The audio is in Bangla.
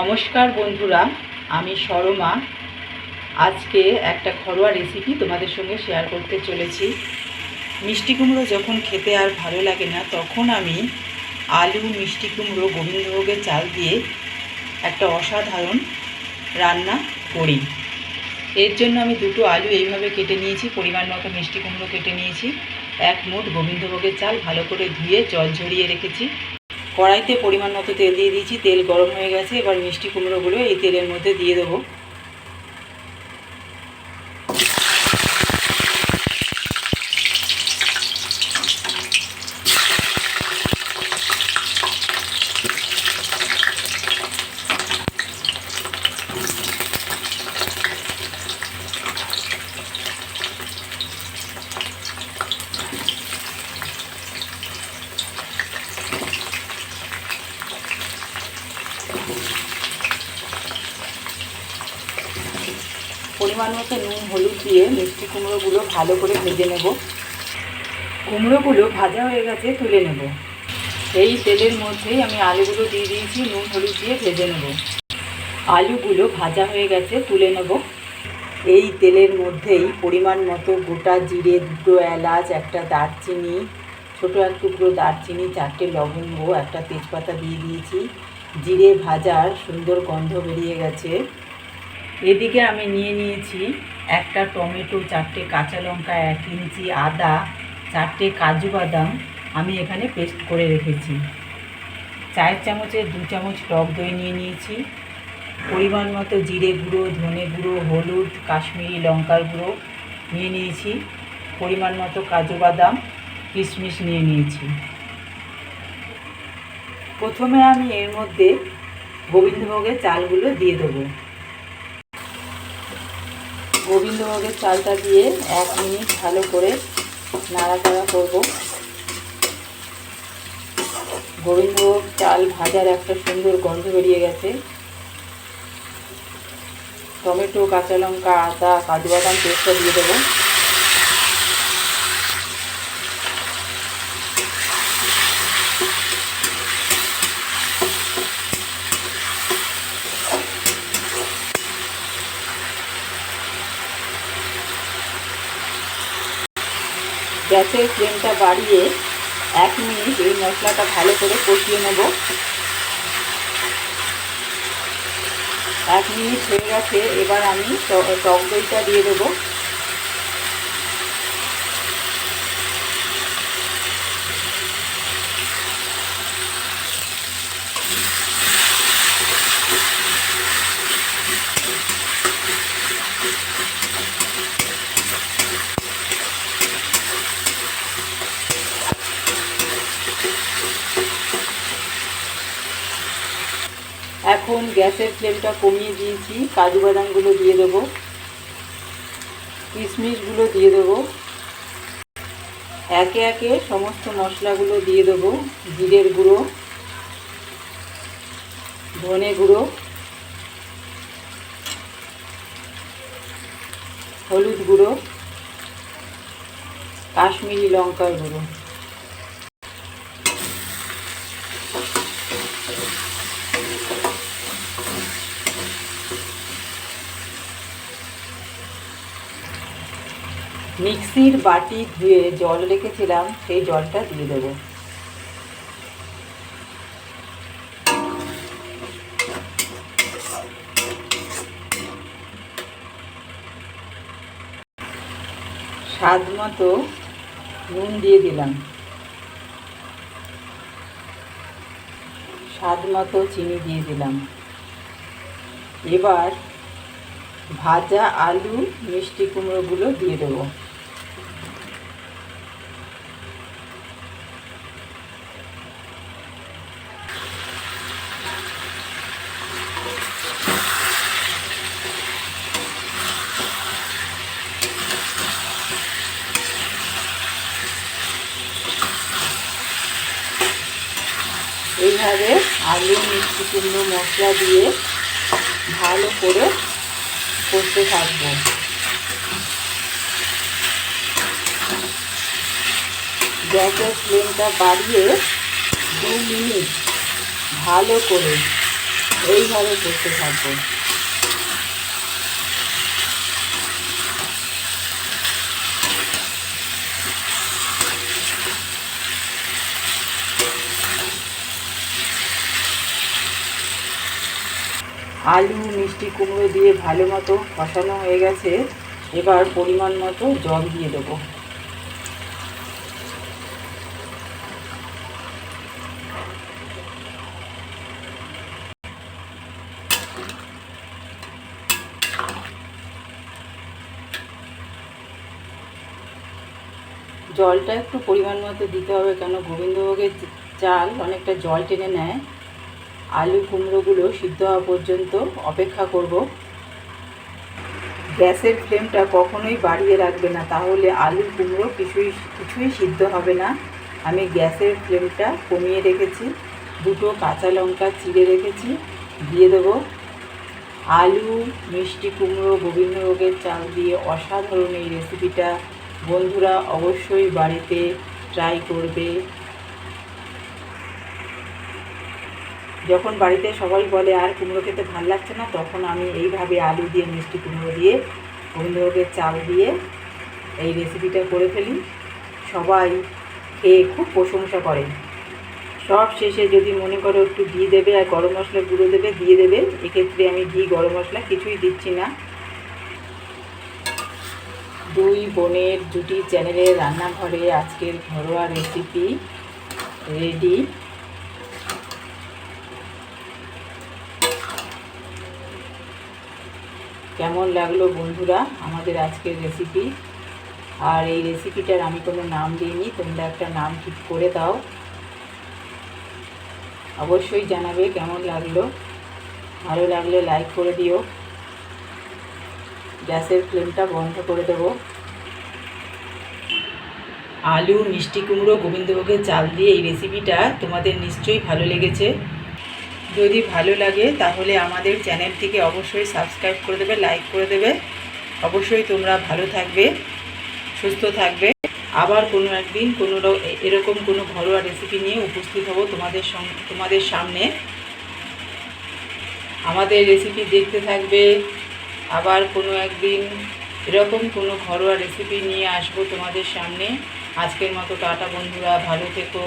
নমস্কার বন্ধুরা, আমি সরমা আজকে একটা ঘরোয়া রেসিপি তোমাদের সঙ্গে শেয়ার করতে চলেছি। মিষ্টি কুমড়ো যখন খেতে আর ভালো লাগে না, তখন আমি আলু, মিষ্টি কুমড়ো, গোবিন্দভোগের চাল দিয়ে একটা অসাধারণ রান্না করি। এর জন্য আমি দুটো আলু এইভাবে কেটে নিয়েছি, পরিমাণ মতো মিষ্টি কুমড়ো কেটে নিয়েছি। এক মুঠ গোবিন্দভোগের চাল ভালো করে ধুয়ে জল ঝরিয়ে রেখেছি। কড়াইতে পরিমাণ মতো তেল দিয়ে দিয়েছি, তেল গরম হয়ে গেছে, এবার মিষ্টি কুমড়োগুলো এই তেলের মধ্যে দিয়ে দেবো। পরিমাণ মতো নুন, হলুদ দিয়ে মিষ্টি কুমড়োগুলো ভালো করে ভেজে নেব। কুমড়োগুলো ভাজা হয়ে গেছে, তুলে নেব। এই তেলের মধ্যেই আমি আলুগুলো দিয়ে দিয়েছি, নুন, হলুদ দিয়ে ভেজে নেব। আলুগুলো ভাজা হয়ে গেছে, তুলে নেব। এই তেলের মধ্যেই পরিমাণ মতো গোটা জিরে, দুটো এলাচ, একটা দারচিনি, ছোটো এক টুকরো দারচিনি, চারটে লবঙ্গ, একটা তেজপাতা দিয়ে দিয়েছি। জিরে ভাজার সুন্দর গন্ধ বেরিয়ে গেছে। এদিকে আমি নিয়ে নিয়েছি একটা টমেটো, চারটে কাঁচা লঙ্কা, এক ইঞ্চি আদা, চারটে কাজু বাদাম আমি এখানে পেস্ট করে রেখেছি। চায়ের চামচের দু চামচ টক দই নিয়ে নিয়েছি। পরিমাণ মতো জিরে গুঁড়ো, ধনে গুঁড়ো, হলুদ, কাশ্মীরি লঙ্কার গুঁড়ো নিয়ে নিয়েছি। পরিমাণ মতো কাজু বাদাম, কিশমিশ নিয়ে নিয়েছি। প্রথমে আমি এর মধ্যে গোবিন্দভোগের চালগুলো দিয়ে দেবো। গোবিন্দভোগের চালটা দিয়ে এক মিনিট ভালো করে নাড়াচাড়া করব। গোবিন্দভোগ চাল ভাজার একটা সুন্দর গন্ধ বেরিয়ে গেছে। টমেটো, কাঁচা লঙ্কা, আদা কাজু বাদাম পেস্টটা দিয়ে দেবো। গ্যাসের ফ্লেমটা বাড়িয়ে এক মিনিট এই মশলাটা ভালো করে কষিয়ে নেব। এক মিনিট হয়ে গেছে, এবার আমি টক দইটা দিয়ে দেবো। এখন গ্যাসের ফ্লেমটা কমিয়ে দিয়েছি, কাজু বাদামগুলো দিয়ে দেবো, কিশমিশগুলো দিয়ে দেবো। একে একে সমস্ত মশলাগুলো দিয়ে দেবো, জিরের গুঁড়ো, ধনে গুঁড়ো, হলুদ গুঁড়ো, কাশ্মীরি লঙ্কার গুঁড়ো। মিক্সির বাটি ধুয়ে জল রেখেছিলাম, সেই জলটা দিয়ে দেবো। স্বাদ মতো নুন দিয়ে দিলাম। স্বাদ মতো চিনি দিয়ে দিলাম। এবার ভাজা আলু মিষ্টি কুমড়োগুলো দিয়ে দেবো। এইভাবে আলু মিষ্টি কুমড়ো মশলা দিয়ে ভালো করে করতে থাকব। গ্যাসের ফ্লেমটা বাড়িয়ে দু মিনিট ভালো করে এইভাবে করতে থাকব। আলু, মিষ্টি কুমড়ো দিয়ে ভালো মতো কষানো হয়ে গেছে। এবার পরিমাণ মতো জল দিয়ে দেবো। জলটা একটু পরিমাণ মতো দিতে হবে, কেন গোবিন্দভোগের চাল অনেকটা জল টেনে নেয়। আলু কুমড়োগুলো সিদ্ধ হওয়া পর্যন্ত অপেক্ষা করব। গ্যাসের ফ্লেমটা কখনোই বাড়িয়ে রাখবে না, তাহলে আলু কুমড়ো কিছুই কিছুই সিদ্ধ হবে না। আমি গ্যাসের ফ্লেমটা কমিয়ে রেখেছি, দুটো কাঁচা লঙ্কা চিড়ে রেখেছি, দিয়ে দেবো আলু, মিষ্টি কুমড়ো, গোবিন্দভোগের চাল দিয়ে অসাধারণ এই রেসিপিটা বন্ধুরা, অবশ্যই বাড়িতে ট্রাই করবে। যখন বাড়িতে সবাই বলে, আর কুমড়ো খেতে ভালো লাগছে না? তখন আমি এইভাবে আলু দিয়ে, মিষ্টি কুমড়ো দিয়ে, গোবিন্দভোগের চাল দিয়ে এই রেসিপিটা করে ফেলি। সবাই খেয়ে খুব প্রশংসা করে সব শেষে যদি মনে করো একটু ঘি দেবে আর গরম মশলা গুঁড়ো দেবে দিয়ে দেবে, এক্ষেত্রে আমি ঘি, গরম মশলা কিছুই দিচ্ছি না। দুই বোনের জুটি চ্যানেলে রান্নাঘরে আজকের ঘরোয়া রেসিপি রেডি কেমন লাগল বন্ধুরা আমাদের আজকের রেসিপি আর এই রেসিপিটার আমি কোনো নাম দিইনি, তোমরা একটা নাম ঠিক করে দাও। অবশ্যই জানাবে কেমন লাগল। ভালো লাগলে লাইক করে দিও। গ্যাসের ফ্লেমটা বন্ধ করে দেবো। আলু, মিষ্টি কুমড়ো, গোবিন্দভোগের চাল দিয়ে এই রেসিপিটা তোমাদের নিশ্চয়ই ভালো লেগেছে। যদি ভালো লাগে, তাহলে আমাদের চ্যানেলটিকে অবশ্যই সাবস্ক্রাইব করে দেবে, লাইক করে দেবে। অবশ্যই তোমরা ভালো থাকবে, সুস্থ থাকবে। আবার কোনো একদিন কোনো এরকম কোনো ঘরোয়া রেসিপি নিয়ে উপস্থিত হব তোমাদের তোমাদের সামনে। আমাদের রেসিপি দেখতে থাকবে। আবার কোনো একদিন এরকম কোনো ঘরোয়া রেসিপি নিয়ে আসব তোমাদের সামনে। আজকের মতো টাটা বন্ধুরা, ভালো থেকো।